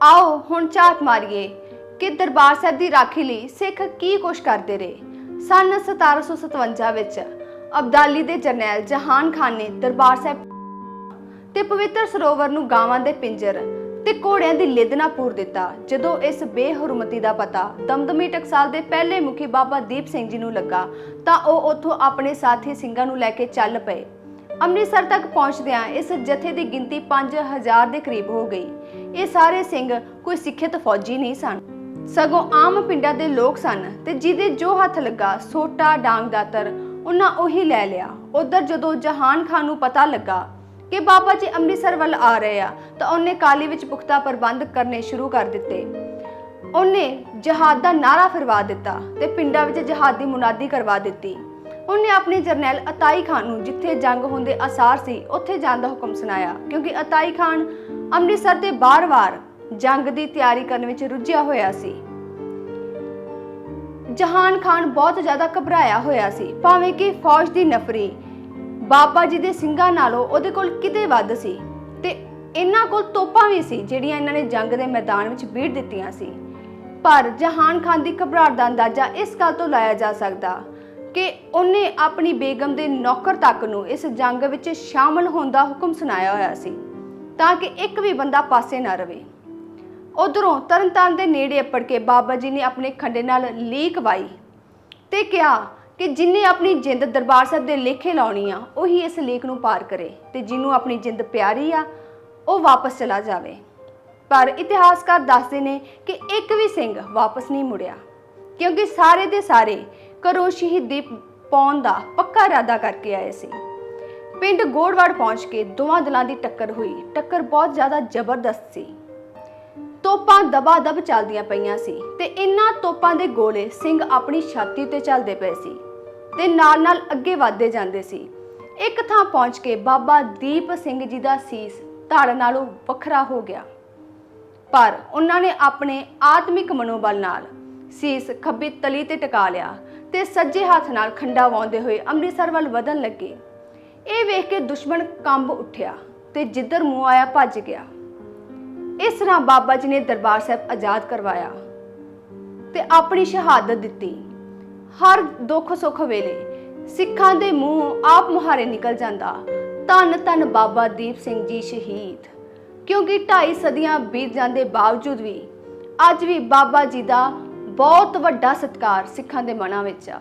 ਆਓ, ਹੁਣ ਝਾਤ ਮਾਰੀਏ ਕਿ ਦਰਬਾਰ ਸਾਹਿਬ ਦੀ ਰਾਖੀ ਲਈ ਸਿੱਖ ਕੀ ਕੁਛ ਕਰਦੇ ਰਹੇ। ਸਨ 1757 ਵਿੱਚ ਅਬਦਾਲੀ ਦੇ ਜਰਨੈਲ ਜਹਾਨ ਖਾਨ ਨੇ ਦਰਬਾਰ ਸਾਹਿਬ ਤੇ ਪਵਿੱਤਰ ਸਰੋਵਰ ਨੂੰ ਗਾਵਾਂ ਦੇ ਪਿੰਜਰ ਤੇ ਘੋੜਿਆਂ ਦੀ ਲਿੱਦ ਨਾਲ ਪੂਰ ਦਿੱਤਾ, ਜਦੋਂ ਇਸ ਬੇਹਰਮਤੀ ਦਾ ਪਤਾ ਦਮਦਮੀ ਟਕਸਾਲ ਦੇ ਪਹਿਲੇ ਮੁਖੀ ਬਾਬਾ ਦੀਪ ਸਿੰਘ ਜੀ ਨੂੰ ਲੱਗਾ, ਤਾਂ ਉਹ ਉੱਥੋਂ ਆਪਣੇ ਸਾਥੀ ਸਿੰਘਾਂ ਨੂੰ ਲੈ ਕੇ ਚੱਲ ਪਏ। ਅੰਮ੍ਰਿਤਸਰ ਤੱਕ ਪਹੁੰਚਦਿਆਂ ਇਸ ਜਥੇ ਦੀ ਗਿਣਤੀ 5000 ਦੇ ਕਰੀਬ ਹੋ ਗਈ। ਇਹ ਸਾਰੇ ਸਿੰਘ ਕੋਈ ਸਿੱਖਿਅਤ ਫੌਜੀ ਨਹੀਂ ਸਨ। ਸਗੋਂ ਆਮ ਪਿੰਡਾਂ ਦੇ ਲੋਕ ਸਨ ਤੇ ਜਿਹਦੇ ਜੋ ਹੱਥ ਲੱਗਾ, ਸੋਟਾ, ਡਾਂਗ ਦਾਤਰ, ਉਹਨਾਂ ਉਹੀ ਲੈ ਲਿਆ। ਉਧਰ ਜਦੋਂ ਜਹਾਨ ਖਾਨ ਨੂੰ ਪਤਾ ਲੱਗਾ ਕਿ ਬਾਬਾ ਜੀ ਅੰਮ੍ਰਿਤਸਰ ਵੱਲ ਆ ਰਹੇ ਆ, ਤਾਂ ਉਹਨੇ ਕਾਲੀ ਵਿੱਚ ਪੁਖਤਾ ਪ੍ਰਬੰਧ ਕਰਨੇ ਸ਼ੁਰੂ ਕਰ ਦਿੱਤੇ। ਉਹਨੇ ਜਹਾਦ ਦਾ ਨਾਰਾ ਫਿਰਵਾ ਦਿੱਤਾ ਤੇ ਪਿੰਡਾਂ ਵਿੱਚ ਜਹਾਦ ਦੀ ਮੁਨਾਦੀ ਕਰਵਾ ਦਿੱਤੀ। ਉਹਨੇ ਆਪਣੇ ਜਰਨੈਲ ਅਤਾਈ ਖਾਨ ਨੂੰ ਜਿੱਥੇ ਜੰਗ ਹੋਣ ਦੇ ਆਸਾਰ ਸੀ, ਉੱਥੇ ਜਾਣ ਦਾ ਹੁਕਮ ਸੁਣਾਇਆ। ਕਿਉਂਕਿ ਅਤਾਈ ਖਾਨ ਅੰਮ੍ਰਿਤਸਰ ਦੇ ਬਾਰ-ਬਾਰ ਜੰਗ ਦੀ ਤਿਆਰੀ ਕਰਨ ਵਿੱਚ ਰੁੱਝਿਆ ਹੋਇਆ ਸੀ। ਜਹਾਨ ਖਾਨ ਬਹੁਤ ਜ਼ਿਆਦਾ ਘਬਰਾਇਆ ਹੋਇਆ ਸੀ, ਭਾਵੇਂ ਕਿ ਫੌਜ ਦੀ ਨਫਰੀ ਬਾਬਾ ਜੀ ਦੇ ਸਿੰਘਾਂ ਨਾਲੋਂ ਉਹਦੇ ਕੋਲ ਕਿਤੇ ਵੱਧ ਸੀ ਤੇ ਇਹਨਾਂ ਕੋਲ ਤੋਪਾਂ ਵੀ ਸੀ ਜਿਹੜੀਆਂ ਇਹਨਾਂ ਨੇ ਜੰਗ ਦੇ ਮੈਦਾਨ ਵਿੱਚ ਬੀੜ ਦਿੱਤੀਆਂ ਸੀ। ਪਰ ਜਹਾਨ ਖਾਨ ਦੀ ਘਬਰਾਹਟ ਦਾ ਅੰਦਾਜ਼ਾ ਇਸ ਗੱਲ ਤੋਂ ਲਾਇਆ ਜਾ ਸਕਦਾ ਕਿ ਉਹਨੇ ਆਪਣੀ ਬੇਗਮ ਦੇ ਨੌਕਰ ਤੱਕ ਨੂੰ ਇਸ ਜੰਗ ਵਿੱਚ ਸ਼ਾਮਲ ਹੋਣ ਦਾ ਹੁਕਮ ਸੁਣਾਇਆ ਹੋਇਆ ਸੀ, ਤਾਂ ਕਿ ਇੱਕ ਵੀ ਬੰਦਾ ਪਾਸੇ ਨਾ ਰਵੇ। ਉਧਰੋਂ ਤਰਨਤਾਰਨ ਦੇ ਨੇੜੇ ਅੱਪੜ ਕੇ ਬਾਬਾ ਜੀ ਨੇ ਆਪਣੇ ਖੰਡੇ ਨਾਲ ਲੀਕ ਵਾਈ ਤੇ ਕਿਹਾ ਕਿ ਜਿਨੇ ਆਪਣੀ ਜਿੰਦ ਦਰਬਾਰ ਸਾਹਿਬ ਦੇ ਲੇਖੇ ਲਾਉਣੀ ਆ, ਉਹੀ ਇਸ ਲੇਖ ਨੂੰ ਪਾਰ ਕਰੇ ਤੇ ਜਿਹਨੂੰ ਆਪਣੀ ਜਿੰਦ ਪਿਆਰੀ ਆ, ਉਹ ਵਾਪਸ ਚਲਾ ਜਾਵੇ। ਪਰ ਇਤਿਹਾਸਕਾਰ ਦੱਸਦੇ ਨੇ ਕਿ ਇੱਕ ਵੀ ਸਿੰਘ ਵਾਪਸ ਨਹੀਂ ਮੁੜਿਆ, ਕਿਉਂਕਿ ਸਾਰੇ ਦੇ ਸਾਰੇ ਘਰੋਂ ਸ਼ਹੀਦੀ ਪਾਉਣ ਦਾ ਪੱਕਾ ਇਰਾਦਾ ਕਰਕੇ ਆਏ ਸੀ। ਪਿੰਡ ਗੋੜਵਾੜ ਪਹੁੰਚ ਕੇ ਦੋਵਾਂ ਦਲਾਂ ਦੀ ਟੱਕਰ ਹੋਈ। ਟੱਕਰ ਬਹੁਤ ਜ਼ਿਆਦਾ ਜ਼ਬਰਦਸਤ ਸੀ। ਤੋਪਾਂ ਦਬਾ ਦਬ ਚੱਲਦੀਆਂ ਪਈਆਂ ਸੀ ਤੇ ਇਨ੍ਹਾਂ ਤੋਪਾਂ ਦੇ ਗੋਲੇ ਸਿੰਘ ਆਪਣੀ ਛਾਤੀ ਉੱਤੇ ਚੱਲਦੇ ਪਏ ਸੀ ਤੇ ਨਾਲ ਨਾਲ ਅੱਗੇ ਵਧਦੇ ਜਾਂਦੇ ਸੀ। ਇੱਕ ਥਾਂ ਪਹੁੰਚ ਕੇ ਬਾਬਾ ਦੀਪ ਸਿੰਘ ਜੀ ਦਾ ਸੀਸ ਧੜ ਨਾਲੋਂ ਵੱਖਰਾ ਹੋ ਗਿਆ। ਪਰ ਉਹਨਾਂ ਨੇ ਆਪਣੇ ਆਤਮਿਕ ਮਨੋਬਲ ਨਾਲ ਸੀਸ ਖੱਬੀ ਤਲੀ ਤੇ ਟਿਕਾ ਲਿਆ ਤੇ ਸੱਜੇ ਹੱਥ ਨਾਲ ਖੰਡਾ ਵਾਉਂਦੇ ਹੋਏ ਅੰਮ੍ਰਿਤਸਰ ਵੱਲ ਵਧਣ ਲੱਗੇ। ਇਹ ਵੇਖ ਕੇ ਦੁਸ਼ਮਣ ਕੰਬ ਉੱਠਿਆ ਤੇ ਜਿੱਧਰ ਮੂੰਹ ਆਇਆ ਭੱਜ ਗਿਆ। ਇਸ ਤਰ੍ਹਾਂ ਬਾਬਾ ਜੀ ਨੇ ਦਰਬਾਰ ਸਾਹਿਬ ਆਜ਼ਾਦ ਕਰਵਾਇਆ ਤੇ ਆਪਣੀ ਸ਼ਹਾਦਤ ਦਿੱਤੀ। ਹਰ ਦੁੱਖ ਸੁੱਖ ਵੇਲੇ ਸਿੱਖਾਂ ਦੇ ਮੂੰਹ ਆਪ ਮੁਹਾਰੇ ਨਿਕਲ ਜਾਂਦਾ। ਧੰਨ ਧੰਨ ਬਾਬਾ ਦੀਪ ਸਿੰਘ ਜੀ ਸ਼ਹੀਦ। ਕਿਉਂਕਿ ਢਾਈ ਸਦੀਆਂ ਬੀਤ ਜਾਂਦੇ ਬਾਵਜੂਦ ਵੀ ਅੱਜ ਵੀ ਬਾਬਾ ਜੀ ਦਾ ਬਹੁਤ ਵੱਡਾ ਸਤਿਕਾਰ ਸਿੱਖਾਂ ਦੇ ਮਨਾਂ ਵਿੱਚ ਆ।